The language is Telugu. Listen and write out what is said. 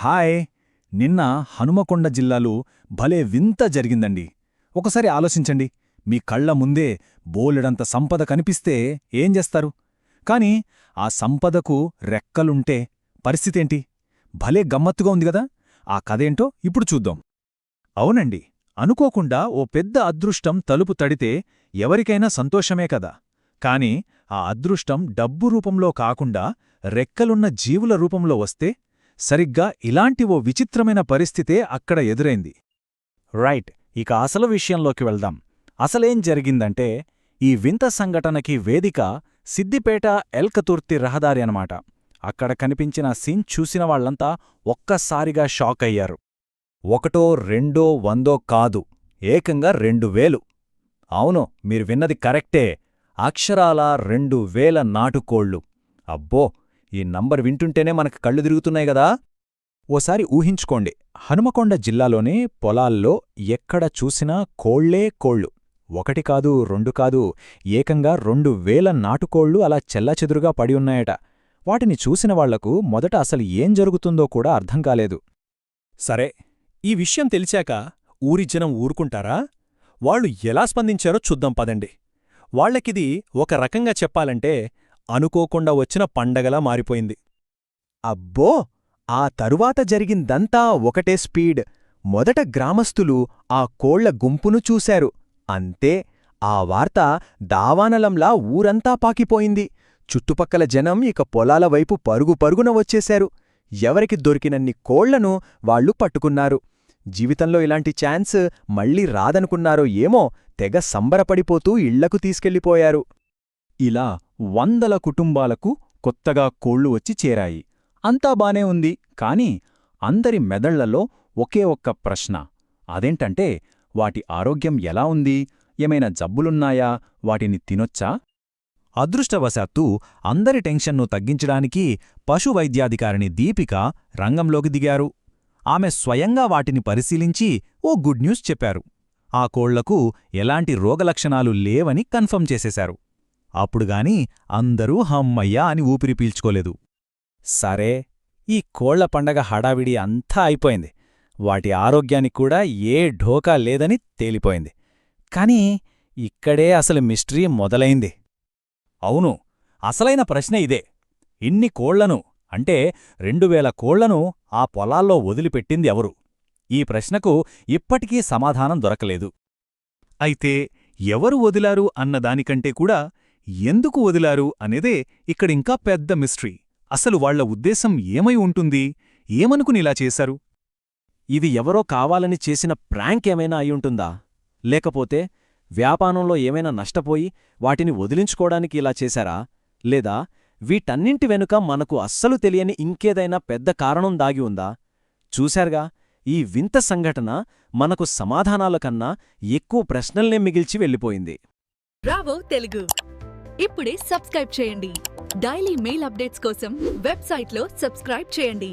హాయ్ నిన్న హనుమకొండ జిల్లాలో భలే వింత జరిగిందండి. ఒకసారి ఆలోచించండి మీ కళ్ళ ముందే బోలెడంత సంపద కనిపిస్తే ఏం చేస్తారు? కాని ఆ సంపదకు రెక్కలుంటే పరిస్థితేంటి? భలే గమ్మత్తుగా ఉందిగదా ఆ కథేంటో ఇప్పుడు చూద్దాం. అవునండి అనుకోకుండా ఓ పెద్ద అదృష్టం తలుపు తడితే ఎవరికైనా సంతోషమే కదా? కాని ఆ అదృష్టం డబ్బు రూపంలో కాకుండా రెక్కలున్న జీవుల రూపంలో వస్తే సరిగ్గా ఇలాంటి ఓ విచిత్రమైన పరిస్థితే అక్కడ ఎదురైంది. రైట్ ఇక అసలు విషయంలోకి వెళ్దాం. అసలేం జరిగిందంటే ఈ వింత సంఘటనకి వేదిక సిద్దిపేట ఎల్కతుర్తి రహదారి అనమాట అక్కడ కనిపించిన సీన్ చూసిన వాళ్ళంతా ఒక్కసారిగా షాక్ అయ్యారు. ఒకటో రెండో వందో కాదు ఏకంగా రెండు వేలు. అవును మీరు విన్నది కరెక్టే. అక్షరాల రెండు వేల నాటుకోళ్ళు. అబ్బో ఈ నంబర్ వింటుంటేనే మనకు కళ్ళు తిరుగుతున్నాయి గదా ఓసారి ఊహించుకోండి. హనుమకొండ జిల్లాలోనే పొలాల్లో ఎక్కడ చూసినా కోళ్ళే కోళ్ళు ఒకటి కాదు రెండు కాదు ఏకంగా రెండు వేల నాటుకోళ్ళు అలా చెల్లాచెదురుగా పడియున్నాయట వాటిని చూసిన వాళ్ళకు మొదట అసలు ఏం జరుగుతుందో కూడా అర్థం కాలేదు. సరే ఈ విషయం తెలిసాక ఊరి జనం ఊరుకుంటారా? వాళ్ళు ఎలా స్పందించారో చూద్దాం పదండి. వాళ్ళకిది ఒక రకంగా చెప్పాలంటే అనుకోకుండా వచ్చిన పండగలా మారిపోయింది. అబ్బో! ఆ తరువాత జరిగిందంతా ఒకటే స్పీడ్. మొదట గ్రామస్తులు ఆ కోళ్ళ గుంపును చూశారు. అంతే ఆ వార్త దావానలంలా ఊరంతా పాకిపోయింది. చుట్టుపక్కల జనం ఇక పొలాల వైపు పరుగు పరుగున వచ్చేశారు. ఎవరికి దొరికినన్ని కోళ్ళను వాళ్ళు పట్టుకున్నారు. జీవితంలో ఇలాంటి ఛాన్స్ మళ్ళీ రాదనుకున్నారో ఏమో తెగ సంబరపడిపోతూ ఇళ్ళకు తీసుకెళ్ళిపోయారు ఇలా వందల కుటుంబాలకు కొత్తగా కోళ్ళు వచ్చి చేరాయి. అంతా బానే ఉంది కాని అందరి మెదళ్ళలో ఒకే ఒక్క ప్రశ్న. అదేంటంటే వాటి ఆరోగ్యం ఎలా ఉంది? ఏమైనా జబ్బులున్నాయా? వాటిని తినొచ్చా? అదృష్టవశాత్తు అందరి టెన్షన్ను తగ్గించడానికి పశువైద్యాధికారిణి దీపిక రంగంలోకి దిగారు. ఆమె స్వయంగా వాటిని పరిశీలించి ఓ గుడ్ న్యూస్ చెప్పారు. ఆ కోళ్ళకు ఎలాంటి రోగలక్షణాలు లేవని కన్ఫర్మ్ చేసేశారు. అప్పుడుగాని అందరూ హమ్మయ్యా అని ఊపిరి పీల్చుకోలేదు. సరే ఈ కోళ్ళ పండగ హడావిడి అంతా అయిపోయింది. వాటి ఆరోగ్యానికి కూడా ఏ ఢోకా లేదని తేలిపోయింది. కాని ఇక్కడే అసలు మిస్టరీ మొదలైంది. అవును అసలైన ప్రశ్న ఇదే. ఇన్ని కోళ్ళను అంటే రెండువేల కోళ్ళను ఆ పొలాల్లో వదిలిపెట్టింది ఎవరు? ఈ ప్రశ్నకు ఇప్పటికీ సమాధానం దొరకలేదు. అయితే ఎవరు వదిలారు అన్నదానికంటే కూడా ఎందుకు వదిలారు అనేదే ఇక్కడింకా పెద్ద మిస్టరీ. అసలు వాళ్ళ ఉద్దేశం ఏమై ఉంటుంది? ఏమనుకునిలా చేశారు? ఇది ఎవరో కావాలని చేసిన ప్రాంక్ ఏమైనా అయ్యుంటుందా లేకపోతే వ్యాపారంలో ఏమైనా నష్టపోయి వాటిని వదిలించుకోవడానికి ఇలా చేశారా? లేదా వీటన్నింటి వెనుక మనకు అస్సలు తెలియని ఇంకేదైనా పెద్ద కారణం దాగి ఉందా? చూశారుగా ఈ వింత సంఘటన మనకు సమాధానాల కన్నా ఎక్కువ ప్రశ్నల్నే మిగిల్చి వెళ్ళిపోయింది. రావో తెలుగు. ఇప్పుడే సబ్స్క్రైబ్ చేయండి. డైలీ మెయిల్ అప్డేట్స్ కోసం వెబ్సైట్లో సబ్స్క్రైబ్ చేయండి.